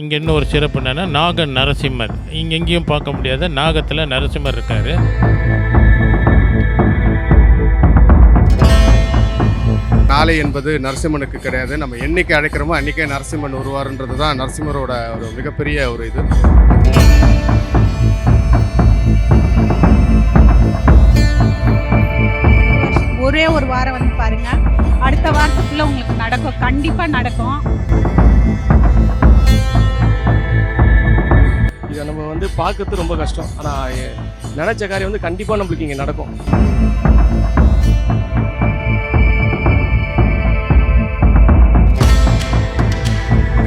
இங்கே இன்னும் ஒரு சிறப்பு என்னென்னா நாக நரசிம்மர். இங்கே எங்கேயும் பார்க்க முடியாத நாகத்தில் நரசிம்மர் இருக்கார். நாளை என்பது நரசிம்மனுக்கு கிடையாது. நம்ம என்னைக்கு அழைக்கிறோமோ அன்றைக்கே நரசிம்மன் வருவார்ன்றது தான் நரசிம்மரோட ஒரு மிகப்பெரிய ஒரு இது. ஒரே ஒரு வாரம் வந்து பாருங்க. அடுத்த வாரத்துக்குள்ள உங்களுக்கு நடக்கும். கண்டிப்பா நடக்கும். வந்து பார்க்கறது ரொம்ப கஷ்டம். ஆனால் நினச்ச காரியம் வந்து கண்டிப்பாக நம்மளுக்கு இங்கே நடக்கும்.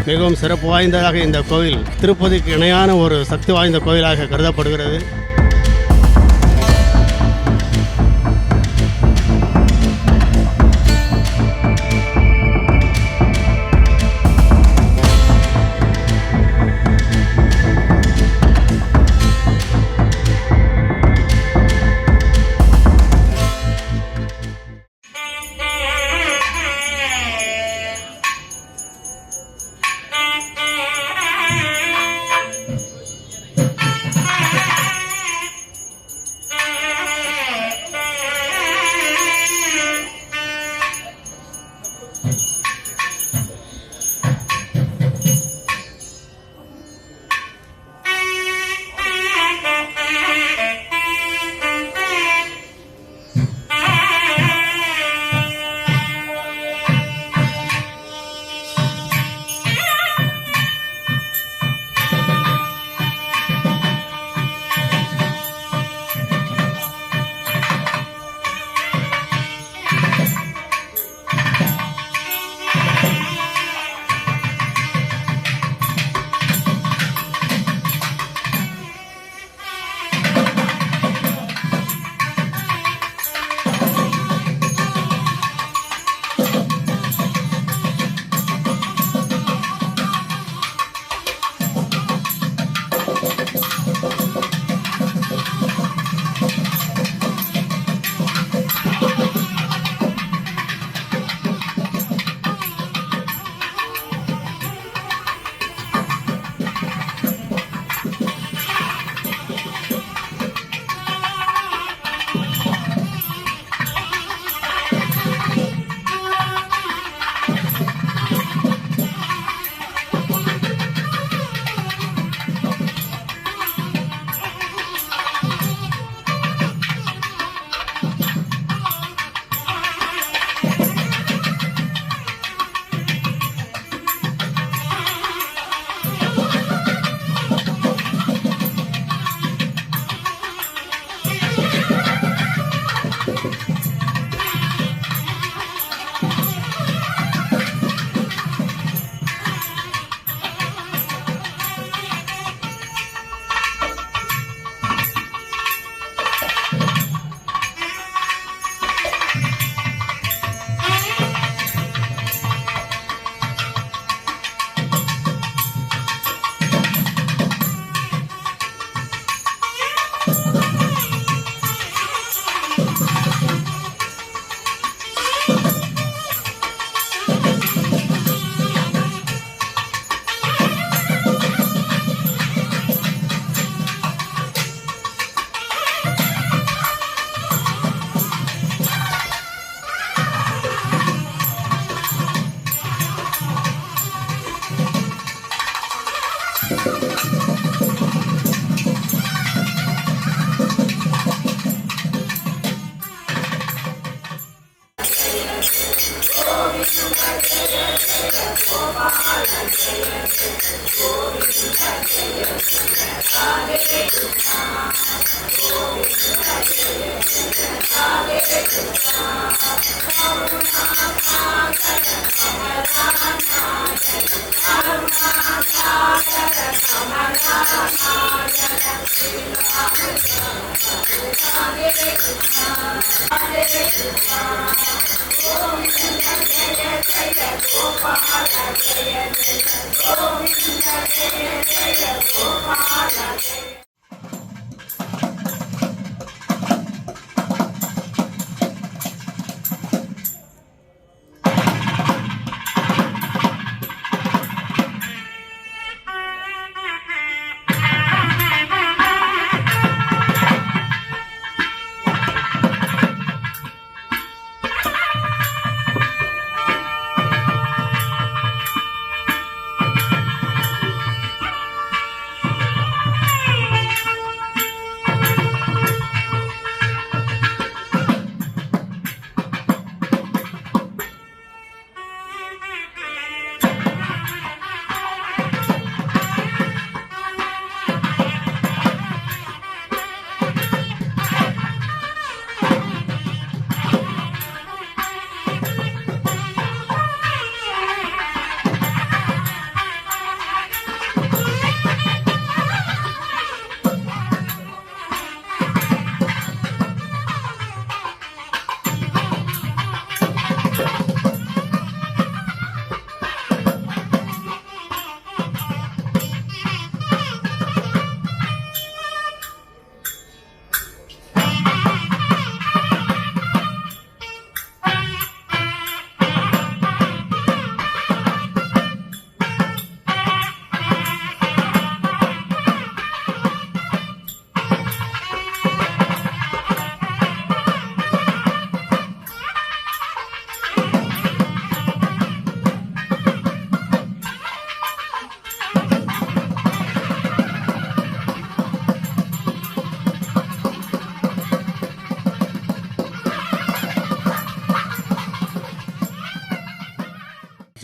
மிகவும் சிறப்பு வாய்ந்ததாக இந்த கோவில் திருப்பதிக்கு இணையான ஒரு சக்தி வாய்ந்த கோவிலாக கருதப்படுகிறது.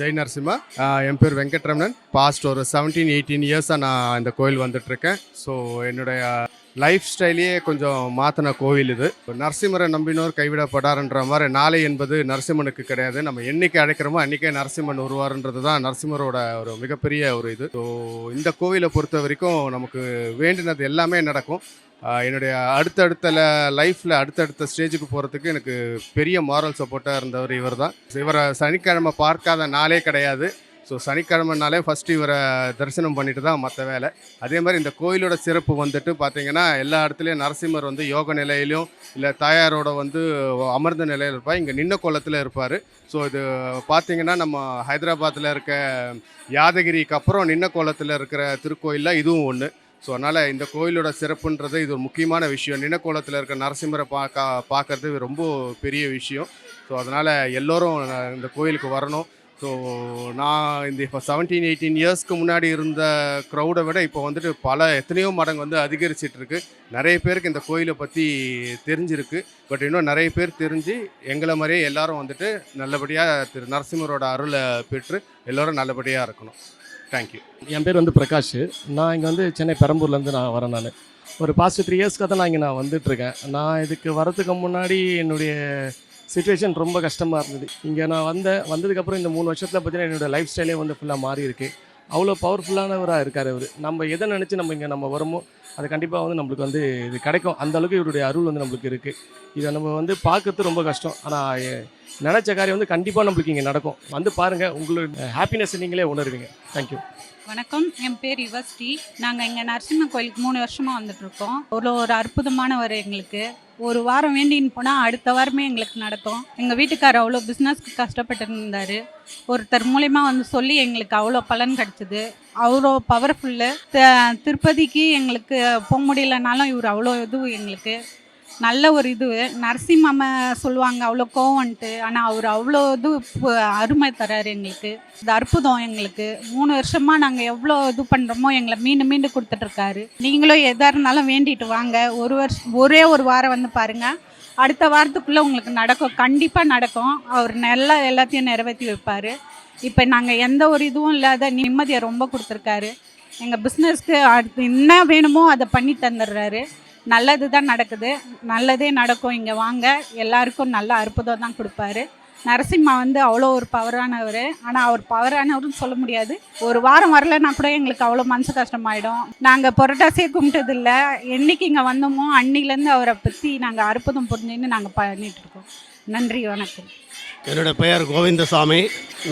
ஜெய் நரசிம்மா. என் பேர் வெங்கட்ரமணன். பாஸ்ட் ஒரு செவன்டீன் எயிட்டீன் இயர்ஸாக நான் இந்த கோயில் வந்துட்டுருக்கேன் ஸோ என்னுடைய லைஃப் ஸ்டைலையே கொஞ்சம் மாற்றின கோவில் இது. நரசிம்மரை நம்பினோர் கைவிடப்படாருன்ற மாதிரி நாளை என்பது நரசிம்மனுக்கு கிடையாது. நம்ம என்னைக்கு அழைக்கிறோமோ அன்றைக்கே நரசிம்மன் வருவாருன்றது தான் நரசிம்மரோட ஒரு மிகப்பெரிய ஒரு இது. ஸோ இந்த கோவிலை பொறுத்த வரைக்கும் நமக்கு வேண்டினது எல்லாமே நடக்கும். என்னுடைய அடுத்தடுத்த லைஃப்பில் அடுத்தடுத்த ஸ்டேஜுக்கு போகிறதுக்கு எனக்கு பெரிய மாரல் சப்போர்ட்டாக இருந்தவர் இவர் தான் இவரை சனிக்கிழமை பார்க்காத நாளே கிடையாது. ஸோ சனிக்கிழமைனாலே ஃபஸ்ட்டு இவரை தரிசனம் பண்ணிட்டு தான் மற்ற வேலை. அதே மாதிரி இந்த கோயிலோட சிறப்பு வந்துட்டு பார்த்தீங்கன்னா எல்லா இடத்துலையும் நரசிம்மர் வந்து யோக நிலையிலையும் இல்லை தாயாரோட வந்து அமர்ந்த நிலையில் இருப்பார். இங்கே நின்ன கோலத்தில் இருப்பார். ஸோ இது பார்த்தீங்கன்னா நம்ம ஹைதராபாத்தில் இருக்க யாதகிரிக்கு அப்புறம் நின்ன கோலத்தில் இருக்கிற திருக்கோயிலில் இதுவும் ஒன்று ஸோ அதனால் இந்த கோயிலோட சிறப்புன்றது இது ஒரு முக்கியமான விஷயம். நினக்கோலத்தில் இருக்க நரசிம்மரை பார்க்க பார்க்குறது ரொம்ப பெரிய விஷயம். ஸோ அதனால் எல்லோரும் இந்த கோயிலுக்கு வரணும். ஸோ நான் இந்த இப்போ செவன்டீன் எயிட்டீன் இயர்ஸ்க்கு முன்னாடி இருந்த க்ரௌடை விட இப்போ வந்துட்டு பல எத்தனையோ மடங்கு வந்து அதிகரிச்சிட்ருக்கு. நிறைய பேருக்கு இந்த கோயிலை பற்றி தெரிஞ்சிருக்கு. பட் இன்னும் நிறைய பேர் தெரிஞ்சு எங்களை மாதிரியே எல்லாரும் வந்துட்டு நல்லபடியாக திரு நரசிம்மரோட அருளை பெற்று எல்லோரும் நல்லபடியாக இருக்கணும். தேங்க்யூ என் பேர் வந்து பிரகாஷ். நான் இங்கே வந்து சென்னை பெரம்பூர்லேருந்து நான் வரேன் நான். ஒரு பாஸ்ட் த்ரீ இயர்ஸ்க்காக தான் நான் இங்கே நான் வந்துட்டுருக்கேன் நான் இதுக்கு வரதுக்கு முன்னாடி என்னுடைய சுச்சுவேஷன் ரொம்ப கஷ்டமாக இருந்தது. இங்கே நான் வந்த வந்ததுக்கப்புறம் இந்த மூணு வருஷத்தில் பார்த்தீங்கன்னா என்னோடய லைஃப் ஸ்டைலே வந்து ஃபுல்லாக மாறி இருக்கு அவ்வளோ பவர்ஃபுல்லானவராக இருக்கார் அவர். நம்ம எதை நினச்சி நம்ம இங்கே நம்ம வரமோ அது கண்டிப்பாக வந்து நம்மளுக்கு வந்து இது கிடைக்கும். அந்தளவுக்கு இவருடைய அருள் வந்து நம்மளுக்கு இருக்குது இதை நம்ம வந்து பார்க்கறது ரொம்ப கஷ்டம். ஆனால் நினச்ச காரியம் வந்து கண்டிப்பாக நம்மளுக்கு இங்கே நடக்கும். வந்து பாருங்கள் உங்களோட ஹாப்பினஸ் நீங்களே உணர்வீங்க. தேங்க்யூ வணக்கம். என் பேர் யுவஸ்ரீ. நாங்கள் இங்கே நரசிம்ம கோயிலுக்கு மூணு வருஷமாக வந்துட்ருக்கோம் ஒரு ஒரு அற்புதமானவர் எங்களுக்கு. ஒரு வாரம் வேண்டின்னு போனால் அடுத்த வாரமே எங்களுக்கு நடக்கும். எங்கள் வீட்டுக்காரர் அவ்வளோ பிஸ்னஸ்க்கு கஷ்டப்பட்டு இருந்தார். ஒருத்தர் மூலயமா வந்து சொல்லி எங்களுக்கு அவ்வளோ பலன் கிடச்சிது. அவ்வளோ பவர்ஃபுல்லு திருப்பதிக்கு எங்களுக்கு போக முடியலனாலும் இவர் அவ்வளோ இது எங்களுக்கு. நல்ல ஒரு இது. நரசிம்ம சொல்லுவாங்க அவ்வளோ கோவன்ட்டு ஆனால் அவர் அவ்வளோ இது அருமை தராரு எங்களுக்கு. இது அற்புதம் எங்களுக்கு. மூணு வருஷமாக நாங்கள் எவ்வளோ இது பண்ணுறோமோ எங்களை மீண்டும் மீண்டும் கொடுத்துட்ருக்காரு. நீங்களும் எதாக இருந்தாலும் வேண்டிட்டு வாங்க. ஒரு வருஷம் ஒரே ஒரு வாரம் வந்து பாருங்கள் அடுத்த வாரத்துக்குள்ளே உங்களுக்கு நடக்கும். கண்டிப்பாக நடக்கும். அவர் நல்லா எல்லாத்தையும் நிறைவேற்றி வைப்பார். இப்போ நாங்கள் எந்த ஒரு இதுவும் இல்லாத நிம்மதியை ரொம்ப கொடுத்துருக்காரு. எங்கள் பிஸ்னஸ்க்கு அடுத்து என்ன வேணுமோ அதை பண்ணி தந்துடுறாரு. நல்லது தான் நடக்குது. நல்லதே நடக்கும். இங்கே வாங்க. எல்லாருக்கும் நல்ல அற்புதம் தான் கொடுப்பாரு. நரசிம்மா வந்து அவ்வளோ ஒரு பவரானவர் ஆனால் அவர் பவரானவர்னு சொல்ல முடியாது. ஒரு வாரம் வரலைன்னா கூட எங்களுக்கு அவ்வளோ மனசு கஷ்டமாயிடும். நாங்கள் புரட்டாசியே கும்பிட்டதில்ல. என்றைக்கு இங்கே வந்தோமோ அன்னிலேருந்து அவரை பற்றி நாங்கள் அற்புதம் புரிஞ்சுன்னு நாங்கள் பண்ணிகிட்ருக்கோம் நன்றி வணக்கம். என்னுடைய பெயர் கோவிந்தசாமி.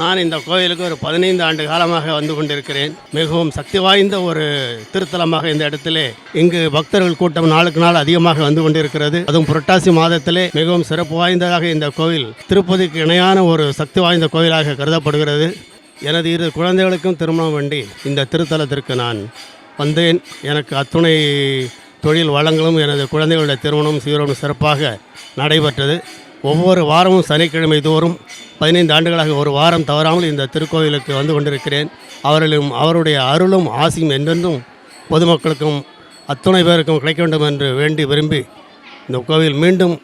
நான் இந்த கோயிலுக்கு ஒரு பதினைந்து ஆண்டு காலமாக வந்து கொண்டிருக்கிறேன். மிகவும் சக்தி வாய்ந்த ஒரு திருத்தலமாக இந்த இடத்திலே இங்கு பக்தர்கள் கூட்டம் நாளுக்கு நாள் அதிகமாக வந்து கொண்டிருக்கிறது. அதுவும் புரட்டாசி மாதத்திலே மிகவும் சிறப்பு வாய்ந்ததாக இந்த கோவில் திருப்பதிக்கு இணையான ஒரு சக்தி வாய்ந்த கோயிலாக கருதப்படுகிறது. எனது இரு குழந்தைகளுக்கும் திருமணம் வேண்டி இந்த திருத்தலத்திற்கு நான் வந்தேன். எனக்கு அத்துணை தொழில் வளங்களும் எனது குழந்தைகளுடைய திருமணம் சீரோடும் சிறப்பாக நடைபெற்றது. ஒவ்வொரு வாரமும் சனிக்கிழமை தோறும் பதினைந்து ஆண்டுகளாக ஒரு வாரம் தவறாமல் இந்த திருக்கோவிலுக்கு வந்து கொண்டிருக்கிறேன். அவர்களும் அவருடைய அருளும் ஆசையும் என்றென்றும் பொதுமக்களுக்கும் அத்துணை பேருக்கும் கிடைக்க வேண்டும் என்று வேண்டி விரும்பி இந்த கோவில் மீண்டும்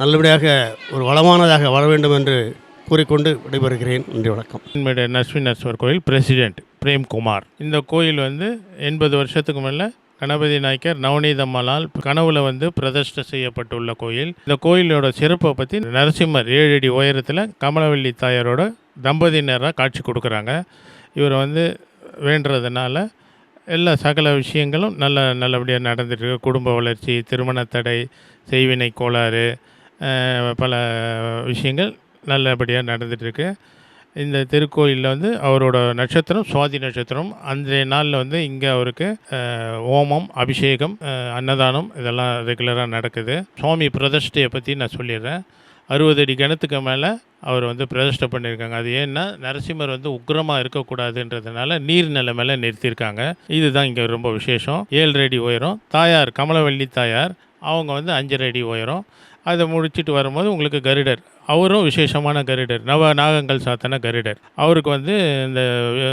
நல்லபடியாக ஒரு வளமானதாக வர வேண்டும் என்று கூறிக்கொண்டு விடைபெறுகிறேன். நன்றி வணக்கம். என்னுடைய நரசிம்ம கோயில் பிரசிடென்ட் பிரேம்குமார். இந்த கோயில் வந்து எண்பது வருஷத்துக்கு மேலே கணபதி நாயக்கர் நவநீதம்மலால் கனவுல வந்து பிரதிஷ்டை செய்யப்பட்டுள்ள கோயில். இந்த கோயிலோட சிறப்பை பற்றி நரசிம்மர் ஏழு அடி உயரத்தில் கமலவள்ளி தாயாரோட தம்பதியினராக காட்சி கொடுக்குறாங்க. இவர் வந்து வேண்டுறதுனால எல்லா சகல விஷயங்களும் நல்ல நல்லபடியாக நடந்துட்டுருக்கு குடும்ப வளர்ச்சி திருமண தடை செய்வினை கோளாறு பல விஷயங்கள் நல்லபடியாக நடந்துகிட்ருக்கு இந்த திருக்கோயிலில் வந்து அவரோட நட்சத்திரம் சுவாதி நட்சத்திரம். அன்றைய நாளில் வந்து இங்கே அவருக்கு ஓமம் ஹோமம் அபிஷேகம் அன்னதானம் இதெல்லாம் ரெகுலராக நடக்குது. சுவாமி பிரதிஷ்டையை பற்றி நான் சொல்லிடுறேன். அறுபது அடி கிணத்துக்கு மேலே அவர் வந்து பிரதிஷ்டை பண்ணியிருக்காங்க. அது ஏன்னா நரசிம்மர் வந்து உக்கிரமாக இருக்கக்கூடாதுன்றதுனால நீர்நிலை மேலே நிறுத்தியிருக்காங்க. இதுதான் இங்கே ரொம்ப விசேஷம். ஏழு அடி உயரம். தாயார் கமலவள்ளி தாயார் அவங்க வந்து அஞ்சரை அடி உயரம். அதை முடிச்சுட்டு வரும்போது உங்களுக்கு கருடர். அவரும் விசேஷமான கருடர் நவ நாகங்கள் சாத்தன கருடர். அவருக்கு வந்து இந்த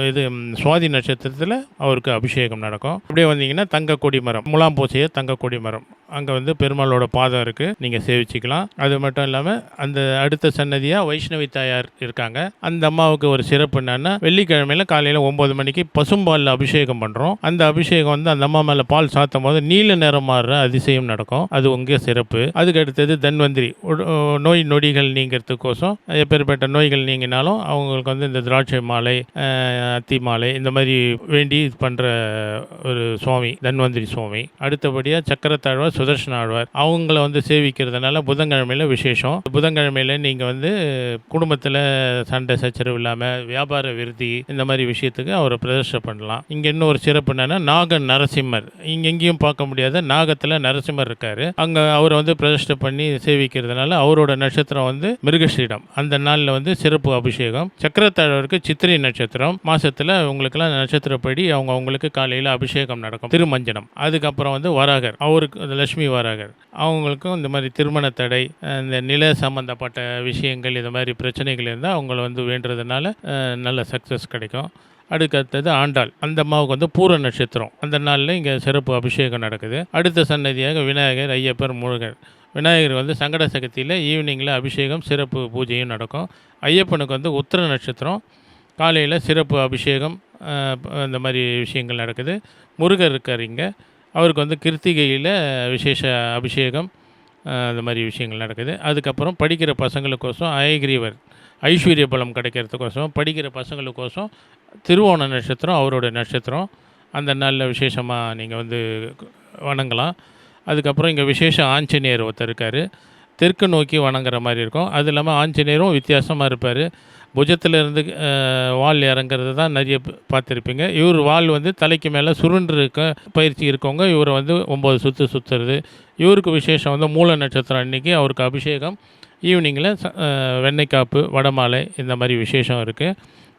இது சுவாதி நட்சத்திரத்தில் அவருக்கு அபிஷேகம் நடக்கும். அப்படியே வந்தீங்கன்னா தங்க கொடி மரம் முலாம் பூசைய தங்க கொடி மரம். அங்கே வந்து பெருமாளோட பாதம் இருக்குது நீங்கள் சேவிச்சுக்கலாம். அது மட்டும் இல்லாமல் அந்த அடுத்த சன்னதியாக வைஷ்ணவி தாயார் இருக்காங்க. அந்த அம்மாவுக்கு ஒரு சிறப்பு என்னன்னா வெள்ளிக்கிழமையில் காலையில் ஒம்பது மணிக்கு பசும்பாலில் அபிஷேகம் பண்ணுறோம் அந்த அபிஷேகம் வந்து அந்த அம்மா மேலே பால் சாத்தும் போது நீல நிறம் மாறுற அதிசயம் நடக்கும். அது உங்க சிறப்பு. அதுக்கு அடுத்தது தன்வந்திரி நோய் நொடிகள் நீங்கிறதுக்கோசம் எப்பேற்பட்ட நோய்கள் நீங்கினாலும் அவங்களுக்கு வந்து இந்த திராட்சை மாலை அத்தி மாலை இந்த மாதிரி வேண்டி பண்ணுற ஒரு சுவாமி தன்வந்திரி சுவாமி. அடுத்தபடியாக சக்கரத்தாழ்வார் சுதர்ஷன ஆழ்வார். அவங்கள வந்து சேவிக்கிறதுனால புதன்கிழமையில் விசேஷம். புதன்கிழமையில நீங்கள் வந்து குடும்பத்தில் சண்டை சச்சரவு இல்லாமல் வியாபார விருத்தி இந்த மாதிரி விஷயத்துக்கு அவரை பிரதர்ஷனம் பண்ணலாம். இங்கே இன்னும் ஒரு சிறப்பு என்னென்னா நாக நரசிம்மர். இங்கே எங்கேயும் பார்க்க முடியாத நாகத்தில் நரசிம்மர் இருக்கார். அங்கே அவரை வந்து பிரதிஷ்டை பண்ணி சேவிக்கிறதுனால அவரோட நட்சத்திரம் வந்து மிருகஸ்ரீடம் அந்த நாளில் வந்து சிறப்பு அபிஷேகம். சக்கரத்தாழ்வருக்கு சித்திரை நட்சத்திரம். மாசத்துல உங்களுக்கெல்லாம் நட்சத்திரப்படி அவங்க அவங்களுக்கு காலையில் அபிஷேகம் நடக்கும். திருமஞ்சனம். அதுக்கப்புறம் வந்து வராகர். அவருக்கு லட்சுமி வராகர். அவங்களுக்கும் இந்த மாதிரி திருமண தடை இந்த நில சம்பந்தப்பட்ட விஷயங்கள் இது மாதிரி பிரச்சனைகள் இருந்தால் அவங்கள வந்து வேண்டுறதுனால நல்ல சக்ஸஸ் கிடைக்கும். அதுக்கு அடுத்தது ஆண்டாள். அந்த அம்மாவுக்கு வந்து பூர நட்சத்திரம். அந்த நாளில் இங்கே சிறப்பு அபிஷேகம் நடக்குது. அடுத்த சன்னதியாக விநாயகர் ஐயப்பர் முருகன். விநாயகர் வந்து சங்கட சக்தியில் ஈவினிங்கில் அபிஷேகம் சிறப்பு பூஜையும் நடக்கும். ஐயப்பனுக்கு வந்து உத்திர நட்சத்திரம். காலையில் சிறப்பு அபிஷேகம் இந்த மாதிரி விஷயங்கள் நடக்குது. முருகர் இருக்கார் இங்கே. அவருக்கு வந்து கிருத்திகையில் விசேஷ அபிஷேகம். அந்த மாதிரி விஷயங்கள் நடக்குது. அதுக்கப்புறம் படிக்கிற பசங்களுக்கோசம் அயகிரீவர் ஐஸ்வர்ய பலம் கிடைக்கிறதுக்கோசம் படிக்கிற பசங்களுக்கோசம் திருவோண நட்சத்திரம் அவரோட நட்சத்திரம். அந்த நாளில் விசேஷமாக நீங்கள் வந்து வணங்கலாம். அதுக்கப்புறம் இங்கே விசேஷ ஆஞ்சநேயர் ஒருத்தர் இருக்கார். தெற்கு நோக்கி வணங்குற மாதிரி இருக்கும். அது இல்லாமல் ஆஞ்சநேயரும் வித்தியாசமாக இருப்பார். புஜத்தில் இருந்து வால் இறங்குறது தான் நிறைய பார்த்துருப்பீங்க. இவர் வால் வந்து தலைக்கு மேலே சுருண்டு இருக்க பயிற்சி இருக்கவங்க. இவரை வந்து ஒம்பது சுற்று சுற்றுறது இவருக்கு விசேஷம் வந்து மூல நட்சத்திரம் அன்னைக்கு அவருக்கு அபிஷேகம். ஈவினிங்கில் வெண்ணைக்காப்பு வடமாலை இந்த மாதிரி விசேஷம் இருக்குது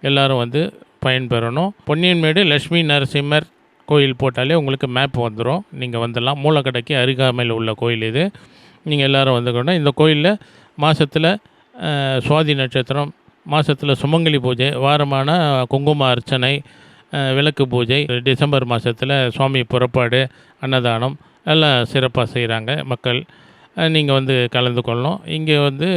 எல்லோரும் வந்து பயன்பெறணும். பொன்னியன்மேடு லக்ஷ்மி நரசிம்மர் கோயில் போட்டாலே உங்களுக்கு மேப் வந்துடும் நீங்கள் வந்துடலாம். மூலக்கடைக்கு அருகாமையில் உள்ள கோயில் இது. நீங்கள் எல்லாரும் வந்துக்கணும் இந்த கோயிலில் மாதத்தில் சுவாதி நட்சத்திரம் மாதத்தில் சுமங்கலி பூஜை வாரமான குங்கும அர்ச்சனை விளக்கு பூஜை டிசம்பர் மாதத்தில் சுவாமி புறப்பாடு அன்னதானம் எல்லாம் சிறப்பாக செய்கிறாங்க மக்கள். நீங்கள் வந்து கலந்து கொள்ளணும். இங்கே வந்து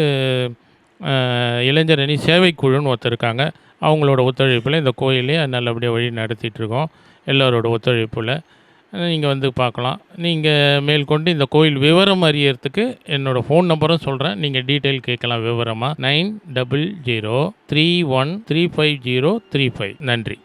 இளைஞரணி சேவைக்குழுன்னு ஒருத்தர் இருக்காங்க. அவங்களோட ஒத்துழைப்பில் இந்த கோயிலே நல்லபடியாக வழி நடத்திட்டுருக்கோம் இருக்கோம். ஒத்துழைப்பில். நீங்கள் வந்து பார்க்கலாம். நீங்கள் மேற்கொண்டு இந்த கோயில் விவரம் அறியறதுக்கு என்னோடய ஃபோன் நம்பரும் சொல்கிறேன் நீங்கள் டீட்டெயில் கேட்கலாம் விவரமாக nine double zero three one three five zero three five. நன்றி.